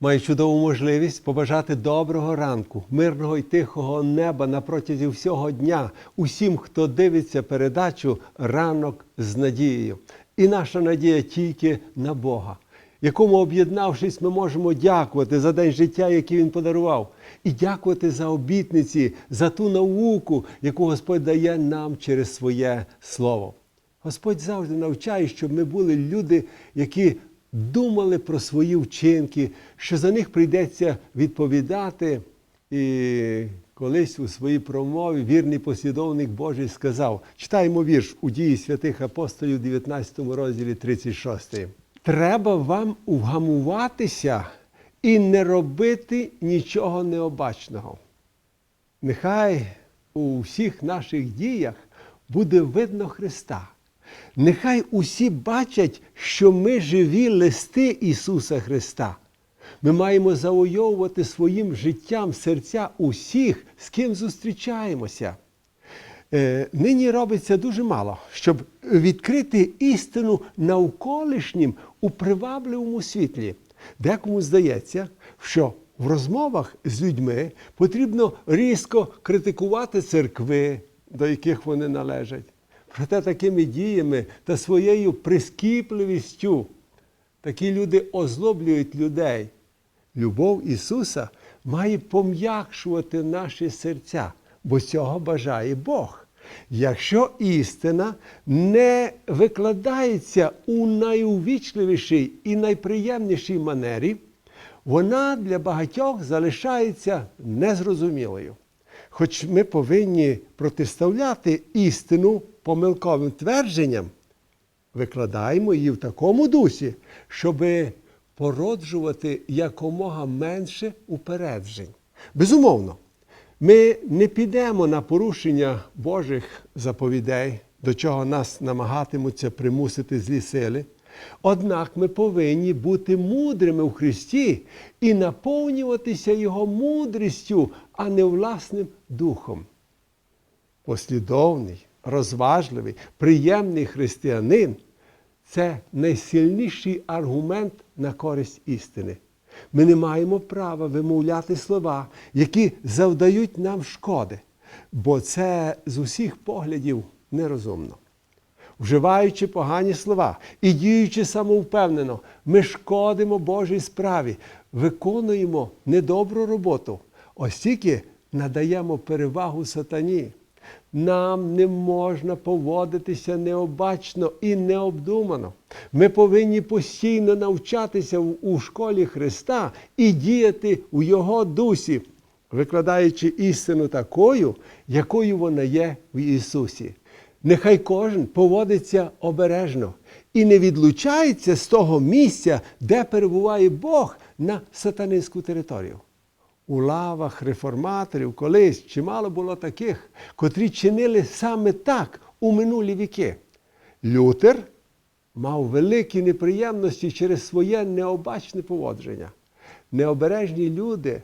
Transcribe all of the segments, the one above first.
Маю чудову можливість побажати доброго ранку, мирного і тихого неба на протязі всього дня усім, хто дивиться передачу ранок з надією. І наша надія тільки на Бога, якому, об'єднавшись, ми можемо дякувати за день життя, який Він подарував, і дякувати за обітниці, за ту науку, яку Господь дає нам через своє слово. Господь завжди навчає, щоб ми були люди, які думали про свої вчинки, що за них прийдеться відповідати. І колись у своїй промові вірний послідовник Божий сказав: читаємо вірш у дії святих апостолів, 19 розділі 36. Треба вам вгамуватися і не робити нічого необачного. Нехай у всіх наших діях буде видно Христа. Нехай усі бачать, що ми живі листи Ісуса Христа. Ми маємо завойовувати своїм життям серця усіх, з ким зустрічаємося. Е, Нині робиться дуже мало, щоб відкрити істину навколишнім у привабливому світлі. Декому здається, що в розмовах з людьми потрібно різко критикувати церкви, до яких вони належать. Проте такими діями та своєю прискіпливістю такі люди озлоблюють людей. Любов Ісуса має пом'якшувати наші серця, бо цього бажає Бог. Якщо істина не викладається у найувічливішій і найприємнішій манері, вона для багатьох залишається незрозумілою. Хоч ми повинні протиставляти істину помилковим твердженням, викладаємо її в такому дусі, щоб породжувати якомога менше упереджень. Безумовно, ми не підемо на порушення Божих заповідей, до чого нас намагатимуться примусити злі сили. Однак ми повинні бути мудрими в Христі і наповнюватися Його мудрістю, а не власним духом. Послідовний, розважливий, приємний християнин це найсильніший аргумент на користь істини. Ми не маємо права вимовляти слова, які завдають нам шкоди, бо це з усіх поглядів нерозумно. Вживаючи погані слова і діючи самовпевнено, ми шкодимо Божій справі, виконуємо недобру роботу, ось тільки надаємо перевагу сатані. Нам не можна поводитися необачно і необдумано. Ми повинні постійно навчатися у школі Христа і діяти у Його дусі, викладаючи істину такою, якою вона є в Ісусі. Нехай кожен поводиться обережно і не відлучається з того місця, де перебуває Бог на сатанинську територію. У лавах реформаторів колись чимало було таких, котрі чинили саме так у минулі віки. Лютер мав великі неприємності через своє необачне поводження. Необережні люди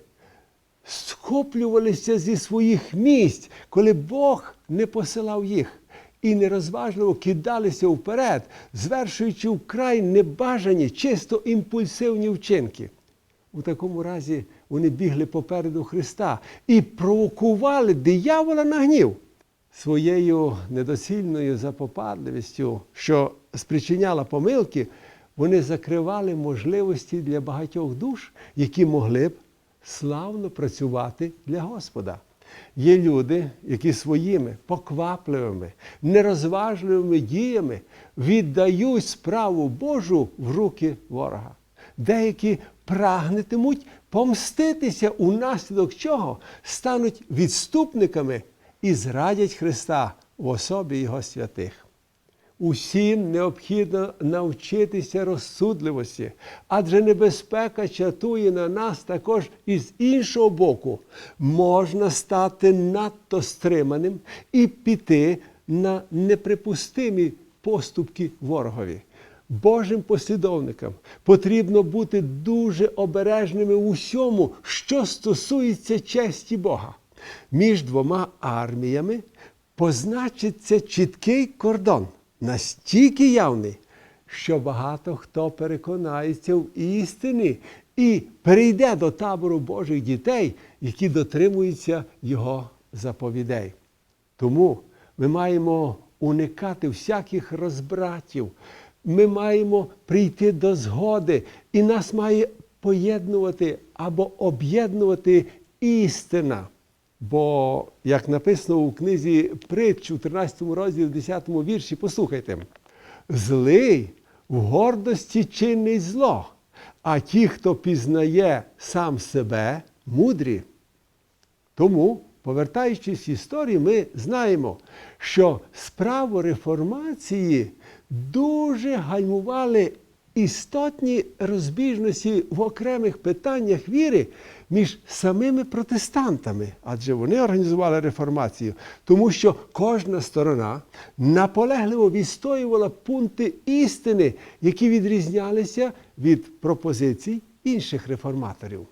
схоплювалися зі своїх місць, коли Бог не посилав їх, і нерозважливо кидалися вперед, звершуючи вкрай небажані, чисто імпульсивні вчинки. У такому разі вони бігли попереду Христа і провокували диявола на гнів своєю недосильною запопадливістю, що спричиняла помилки, вони закривали можливості для багатьох душ, які могли б славно працювати для Господа. Є люди, які своїми поквапливими, нерозважливими діями віддають справу Божу в руки ворога. Деякі прагнетимуть помститися, унаслідок чого стануть відступниками і зрадять Христа в особі Його святих. Усім необхідно навчитися розсудливості, адже небезпека чатує на нас також і з іншого боку. Можна стати надто стриманим і піти на неприпустимі поступки ворогові. Божим послідовникам потрібно бути дуже обережними у всьому, що стосується честі Бога. Між двома арміями позначиться чіткий кордон, настільки явний, що багато хто переконається в істині і перейде до табору Божих дітей, які дотримуються Його заповідей. Тому ми маємо уникати всяких розбратів. Ми маємо прийти до згоди, і нас має поєднувати або об'єднувати істина. Бо, як написано у книзі притч у 13 розділі, 10 вірші, послухайте, злий в гордості чинить зло, а ті, хто пізнає сам себе, мудрі. Тому, повертаючись в історію, ми знаємо, що справу реформації дуже гальмували істотні розбіжності в окремих питаннях віри між самими протестантами, адже вони організували реформацію, тому що кожна сторона наполегливо відстоювала пункти істини, які відрізнялися від пропозицій інших реформаторів.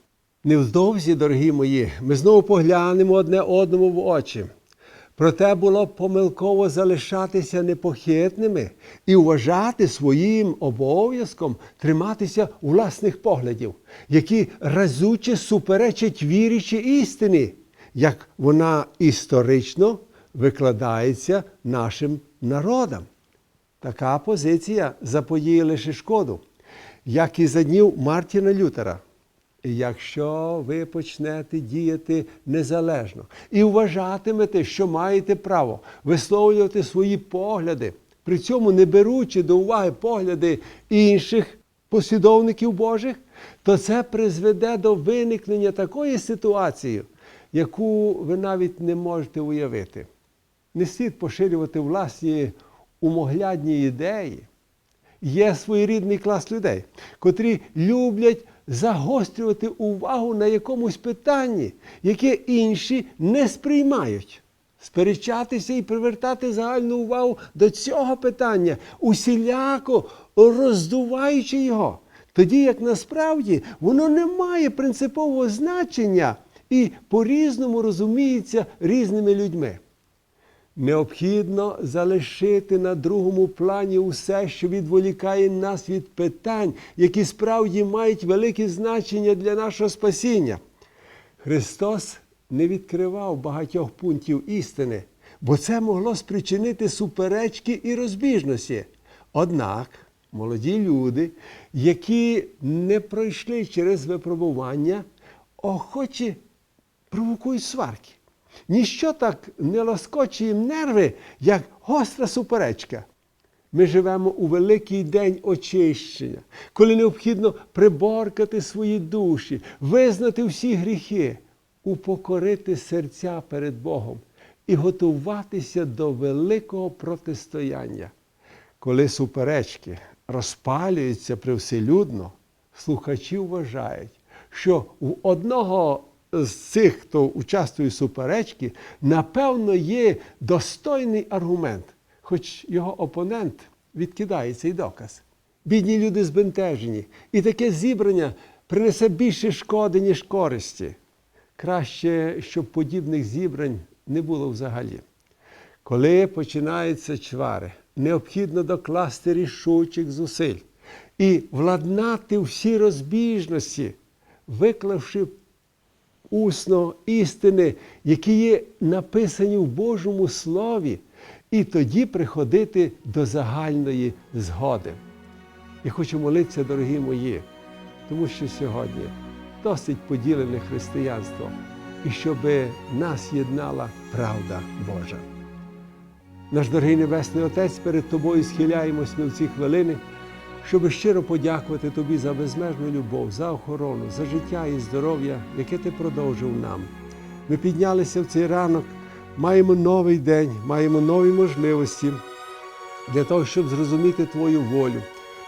Невдовзі, дорогі мої, ми знову поглянемо одне одному в очі. Проте було помилково залишатися непохитними і вважати своїм обов'язком триматися власних поглядів, які разуче суперечать вірі чи істині, як вона історично викладається нашим народам. Така позиція заподіє лише шкоду, як і за днів Мартіна Лютера. Якщо ви почнете діяти незалежно і вважатимете, що маєте право висловлювати свої погляди, при цьому не беручи до уваги погляди інших послідовників Божих, то це призведе до виникнення такої ситуації, яку ви навіть не можете уявити. Не слід поширювати власні умоглядні ідеї. Є своєрідний клас людей, котрі люблять загострювати увагу на якомусь питанні, яке інші не сприймають. Сперечатися і привертати загальну увагу до цього питання, усіляко роздуваючи його. Тоді як насправді воно не має принципового значення і по-різному розуміється різними людьми. Необхідно залишити на другому плані усе, що відволікає нас від питань, які справді мають велике значення для нашого спасіння. Христос не відкривав багатьох пунктів істини, бо це могло спричинити суперечки і розбіжності. Однак молоді люди, які не пройшли через випробування, охоче провокують сварки. Ніщо так не лоскоче їм нерви, як гостра суперечка. Ми живемо у великий день очищення, коли необхідно приборкати свої душі, визнати всі гріхи, упокорити серця перед Богом і готуватися до великого протистояння. Коли суперечки розпалюються привселюдно, слухачі вважають, що у одного з цих, хто участвує в суперечці, напевно, є достойний аргумент, хоч його опонент відкидає цей доказ. Бідні люди збентежені, і таке зібрання принесе більше шкоди, ніж користі. Краще, щоб подібних зібрань не було взагалі. Коли починаються чвари, необхідно докласти рішучих зусиль і владнати всі розбіжності, виклавши усно істини, які є написані в Божому Слові, і тоді приходити до загальної згоди. Я хочу молитися, дорогі мої, тому що сьогодні досить поділене християнство, і щоб нас єднала правда Божа. Наш дорогий Небесний Отець, перед Тобою схиляємось ми в ці хвилини, щоб щиро подякувати Тобі за безмежну любов, за охорону, за життя і здоров'я, яке Ти продовжив нам. Ми піднялися в цей ранок, маємо новий день, маємо нові можливості для того, щоб зрозуміти Твою волю.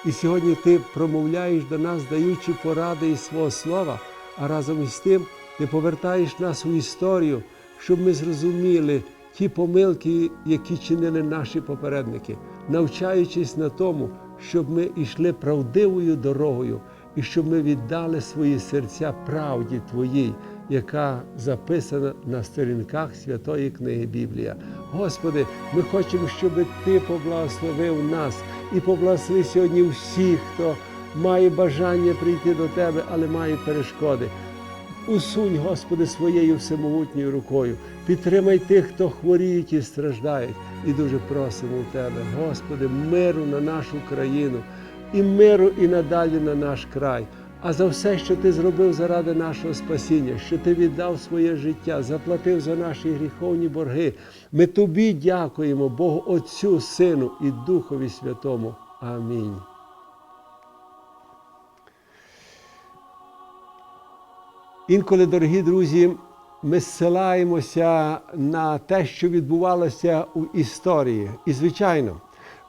І сьогодні Ти промовляєш до нас, даючи поради із свого слова, а разом із тим Ти повертаєш нас у історію, щоб ми зрозуміли ті помилки, які чинили наші попередники, навчаючись на тому, щоб ми йшли правдивою дорогою і щоб ми віддали свої серця правді Твоїй, яка записана на сторінках Святої книги Біблія. Господи, ми хочемо, щоб Ти поблагословив нас і поблагослови сьогодні всіх, хто має бажання прийти до Тебе, але має перешкоди. Усунь, Господи, своєю всемогутньою рукою. Підтримай тих, хто хворіють і страждають. І дуже просимо у Тебе, Господи, миру на нашу країну і миру і надалі на наш край. А за все, що ти зробив заради нашого спасіння, що ти віддав своє життя, заплатив за наші гріховні борги. Ми тобі дякуємо, Богу Отцю, Сину і Духові Святому. Амінь. Інколи, дорогі друзі, ми зсилаємося на те, що відбувалося у історії. І, звичайно,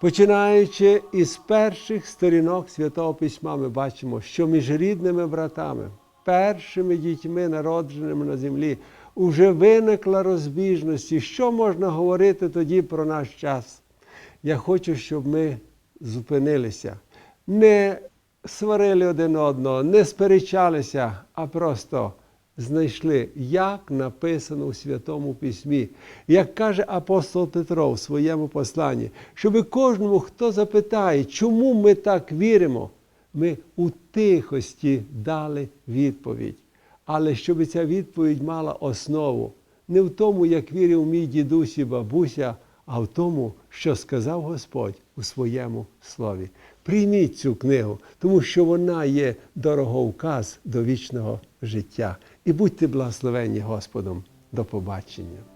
починаючи із перших сторінок Святого Письма, ми бачимо, що між рідними братами, першими дітьми, народженими на землі, вже виникла розбіжності. Що можна говорити тоді про наш час? Я хочу, щоб ми зупинилися. Не сварили один одного, не сперечалися, а просто знайшли, як написано у Святому Письмі. Як каже апостол Петро в своєму посланні, щоб кожному, хто запитає, чому ми так віримо, ми у тихості дали відповідь. Але щоб ця відповідь мала основу не в тому, як вірив мій дідусь і бабуся, а в тому, що сказав Господь у своєму слові. Прийміть цю книгу, тому що вона є дороговказ до вічного життя. І будьте благословені Господом. До побачення.